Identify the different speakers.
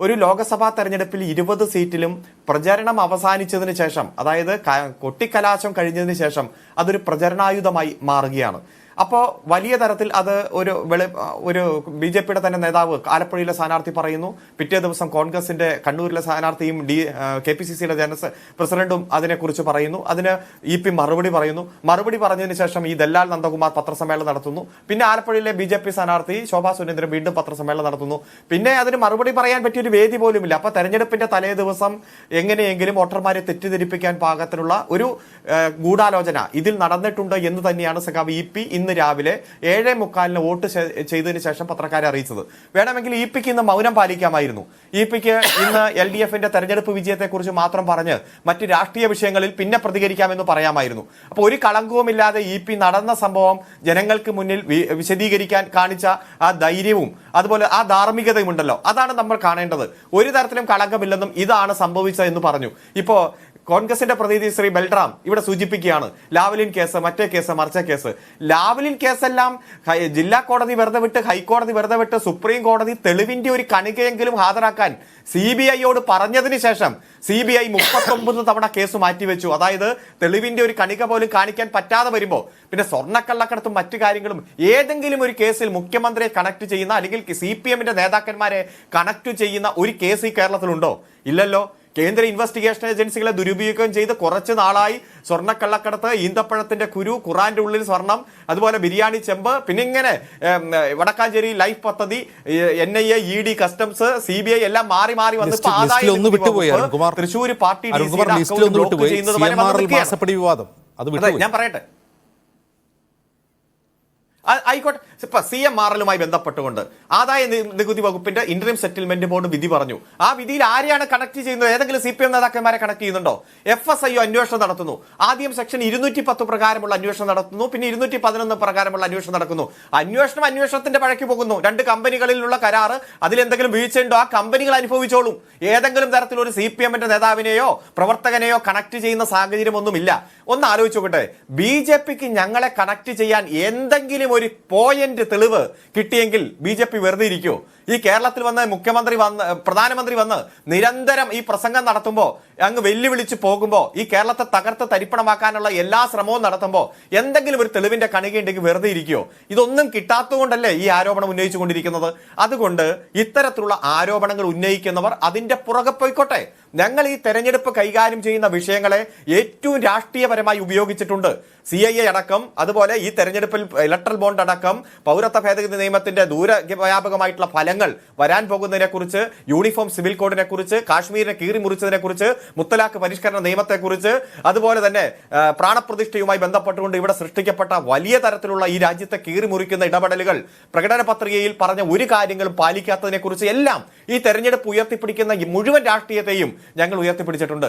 Speaker 1: ഒരു ലോക്സഭാ തെരഞ്ഞെടുപ്പിൽ ഇരുപത് സീറ്റിലും പ്രചരണം അവസാനിച്ചതിന് ശേഷം അതായത് കൊട്ടിക്കലാശം കഴിഞ്ഞതിന് ശേഷം അതൊരു പ്രചരണായുധമായി മാറുകയാണ്. അപ്പോൾ വലിയ തരത്തിൽ അത് ഒരു വെളി ഒരു ബി ജെ പിയുടെ തന്നെ നേതാവ് ആലപ്പുഴയിലെ സ്ഥാനാർത്ഥി പറയുന്നു. പിറ്റേ ദിവസം കോൺഗ്രസിന്റെ കണ്ണൂരിലെ സ്ഥാനാർത്ഥിയും ഡി കെ പി സി സിയുടെ ജനറൽ പ്രസിഡന്റും അതിനെക്കുറിച്ച് പറയുന്നു. അതിന് ഇ പി മറുപടി പറയുന്നു. മറുപടി പറഞ്ഞതിന് ശേഷം ഈ ദല്ലാൽ നന്ദകുമാർ പത്രസമ്മേളനം നടത്തുന്നു. പിന്നെ ആലപ്പുഴയിലെ ബി ജെ പി സ്ഥാനാർത്ഥി ശോഭാ സുരേന്ദ്രൻ വീണ്ടും പത്രസമ്മേളനം നടത്തുന്നു. പിന്നെ അതിന് മറുപടി പറയാൻ പറ്റിയ ഒരു വേദി പോലും ഇല്ല അപ്പൊ തെരഞ്ഞെടുപ്പിന്റെ തലേ ദിവസം എങ്ങനെയെങ്കിലും വോട്ടർമാരെ തെറ്റിദ്ധരിപ്പിക്കാൻ പാകത്തിനുള്ള ഒരു ഗൂഢാലോചന ഇതിൽ നടന്നിട്ടുണ്ട് എന്ന് തന്നെയാണ് സഖാവ് ഇ പി ഇന്ന് രാവിലെ ഏഴേ മുക്കാലിന് വോട്ട് ചെയ്തതിന് ശേഷം പത്രക്കാരെ അറിയിച്ചത്. വേണമെങ്കിൽ ഇ പിക്ക് ഇന്ന് മൗനം പാലിക്കാമായിരുന്നു. ഇ പിക്ക് ഇന്ന് എൽ ഡി എഫിന്റെ തെരഞ്ഞെടുപ്പ് വിജയത്തെക്കുറിച്ച് മാത്രം പറഞ്ഞ് മറ്റ് രാഷ്ട്രീയ വിഷയങ്ങളിൽ പിന്നെ പ്രതികരിക്കാമെന്ന് പറയാമായിരുന്നു. അപ്പോൾ ഒരു കളങ്കവുമില്ലാതെ ഇ പി നടന്ന സംഭവം ജനങ്ങൾക്ക് മുന്നിൽ വിശദീകരിക്കാൻ കാണിച്ച ആ ധൈര്യവും അതുപോലെ ആ ധാർമ്മികതയും ഉണ്ടല്ലോ. അതാണ് നമ്മൾ കാണേണ്ടത്. ഒരു തരത്തിലും കളങ്കമില്ലെന്നും ഇതാണ് സംഭവിച്ചതെന്ന് പറഞ്ഞു. ഇപ്പോ കോൺഗ്രസിന്റെ പ്രതിനിധി ശ്രീ ബൽറാം ഇവിടെ സൂചിപ്പിക്കുകയാണ് ലാവലിൻ കേസ് മറ്റേ കേസ് മറിച്ച കേസ്. ലാവലിൻ കേസെല്ലാം ജില്ലാ കോടതി വെറുതെ വിട്ട് ഹൈക്കോടതി വെറുതെ വിട്ട് സുപ്രീം കോടതി തെളിവിന്റെ ഒരു കണികയെങ്കിലും ഹാജരാക്കാൻ സി ബി ഐയോട് പറഞ്ഞതിന് ശേഷം സി ബി ഐ മുപ്പത്തൊമ്പത് തവണ കേസ് മാറ്റിവെച്ചു. അതായത് തെളിവിന്റെ ഒരു കണിക പോലും കാണിക്കാൻ പറ്റാതെ വരുമ്പോൾ പിന്നെ സ്വർണക്കള്ളക്കടത്തും മറ്റു കാര്യങ്ങളും ഏതെങ്കിലും ഒരു കേസിൽ മുഖ്യമന്ത്രിയെ കണക്ട് ചെയ്യുന്ന അല്ലെങ്കിൽ സി പി എമ്മിന്റെ നേതാക്കന്മാരെ കണക്ട് ചെയ്യുന്ന ഒരു കേസ് ഈ കേരളത്തിലുണ്ടോ? ഇല്ലല്ലോ. കേന്ദ്ര ഇൻവെസ്റ്റിഗേഷൻ ഏജൻസികളെ ദുരുപയോഗം ചെയ്ത് കുറച്ച് നാളായി സ്വർണക്കള്ളക്കടത്ത് ഈന്തപ്പഴത്തിന്റെ കുരു ഖുറാന്റെ ഉള്ളിൽ സ്വർണം അതുപോലെ ബിരിയാണി ചെമ്പ് പിന്നെ ഇങ്ങനെ വടക്കാഞ്ചേരി ലൈഫ് പദ്ധതി N I A E D customs C B I എല്ലാം മാറി മാറി വന്ന് തൃശ്ശൂർ പാർട്ടി ചെയ്യുന്നത്
Speaker 2: സി
Speaker 1: വരെ
Speaker 2: എം ആർ
Speaker 1: വന്ന്
Speaker 2: എൽ
Speaker 1: നിൽക്കുകയാണ്.
Speaker 2: മാസപ്പടി വിവാദം അത്
Speaker 1: അതെ
Speaker 2: വിട്ടുപോയി
Speaker 1: ഞാൻ പറയട്ടെ ആ- ആയിക്കോട്ടെ. ഇപ്പൊ സി എം ആർ എല്ലുമായി ബന്ധപ്പെട്ടുകൊണ്ട് ആദായ നികുതി വകുപ്പിന്റെ ഇന്റർം സെറ്റിൽമെന്റ് ബോർഡ് വിധി പറഞ്ഞു. ആ വിധിയിൽ ആരെയാണ് കണക്ട് ചെയ്യുന്നത്? ഏതെങ്കിലും സി പി എം നേതാക്കന്മാരെ കണക്ട് ചെയ്യുന്നുണ്ടോ? എഫ് എസ് ഐ അന്വേഷണം നടത്തുന്നു. ആദ്യം സെക്ഷൻ ഇരുന്നൂറ്റി പത്ത് പ്രകാരമുള്ള അന്വേഷണം നടത്തുന്നു. പിന്നെ ഇരുന്നൂറ്റി പതിനൊന്ന് പ്രകാരമുള്ള അന്വേഷണം നടക്കുന്നു. അന്വേഷണം അന്വേഷണത്തിന്റെ വഴക്ക് പോകുന്നു. രണ്ട് കമ്പനികളിലുള്ള കരാറ് അതിലെന്തെങ്കിലും വീഴ്ചയുണ്ടോ? ആ കമ്പനികൾ അനുഭവിച്ചോളും. ഏതെങ്കിലും തരത്തിലൊരു സി പി എമ്മിന്റെ നേതാവിനെയോ പ്രവർത്തകനെയോ കണക്ട് ചെയ്യുന്ന സാഹചര്യമൊന്നുമില്ല. ഒന്ന് ആലോചിച്ചു നോക്കട്ടെ. ബി ജെ പിക്ക് ഞങ്ങളെ കണക്ട് ചെയ്യാൻ എന്തെങ്കിലും ഒരു പോയിന്റ് തെളിവ് കിട്ടിയെങ്കിൽ ബി ജെ പി വെറുതെ ഇരിക്കുമോ ഈ കേരളത്തിൽ വന്ന് മുഖ്യമന്ത്രി വന്ന് പ്രധാനമന്ത്രി വന്ന് നിരന്തരം ഈ പ്രസംഗം നടത്തുമ്പോൾ അങ്ങ് വെല്ലുവിളിച്ച് പോകുമ്പോൾ ഈ കേരളത്തെ തകർത്ത് തരിപ്പണമാക്കാനുള്ള എല്ലാ ശ്രമവും നടത്തുമ്പോൾ എന്തെങ്കിലും ഒരു തെളിവിന്റെ കണികയുണ്ടെങ്കിൽ വെറുതെ ഇരിക്കുമോ ഇതൊന്നും കിട്ടാത്തതുകൊണ്ടല്ലേ ഈ ആരോപണം ഉന്നയിച്ചുകൊണ്ടിരിക്കുന്നത്? അതുകൊണ്ട് ഇത്തരത്തിലുള്ള ആരോപണങ്ങൾ ഉന്നയിക്കുന്നവർ അതിന്റെ പുറകെ പോയിക്കോട്ടെ. ഞങ്ങൾ ഈ തെരഞ്ഞെടുപ്പ് കൈകാര്യം ചെയ്യുന്ന വിഷയങ്ങളെ ഏറ്റവും രാഷ്ട്രീയപരമായി ഉപയോഗിച്ചിട്ടുണ്ട്. സി ഐ എ അടക്കം അതുപോലെ ഈ തെരഞ്ഞെടുപ്പിൽ ഇലക്ട്രൽ ബോണ്ട് അടക്കം പൗരത്വ ഭേദഗതി നിയമത്തിന്റെ ദൂരവ്യാപകമായിട്ടുള്ള ഫലങ്ങൾ വരാൻ പോകുന്നതിനെ കുറിച്ച് യൂണിഫോം സിവിൽ കോഡിനെ കുറിച്ച് കാശ്മീരിനെ കീറി മുറിച്ചതിനെ കുറിച്ച് മുത്തലാഖ് പരിഷ്കരണ നിയമത്തെക്കുറിച്ച് അതുപോലെ തന്നെ പ്രാണപ്രതിഷ്ഠയുമായി ബന്ധപ്പെട്ടുകൊണ്ട് ഇവിടെ സൃഷ്ടിക്കപ്പെട്ട വലിയ തരത്തിലുള്ള ഈ രാജ്യത്തെ കീറി മുറിക്കുന്ന ഇടപെടലുകൾ പ്രകടന പത്രികയിൽ പറഞ്ഞ ഒരു കാര്യങ്ങളും പാലിക്കാത്തതിനെ കുറിച്ച് എല്ലാം ഈ തെരഞ്ഞെടുപ്പ് ഉയർത്തിപ്പിടിക്കുന്ന മുഴുവൻ രാഷ്ട്രീയത്തെയും ഞങ്ങൾ ഉയർത്തിപ്പിടിച്ചിട്ടുണ്ട്.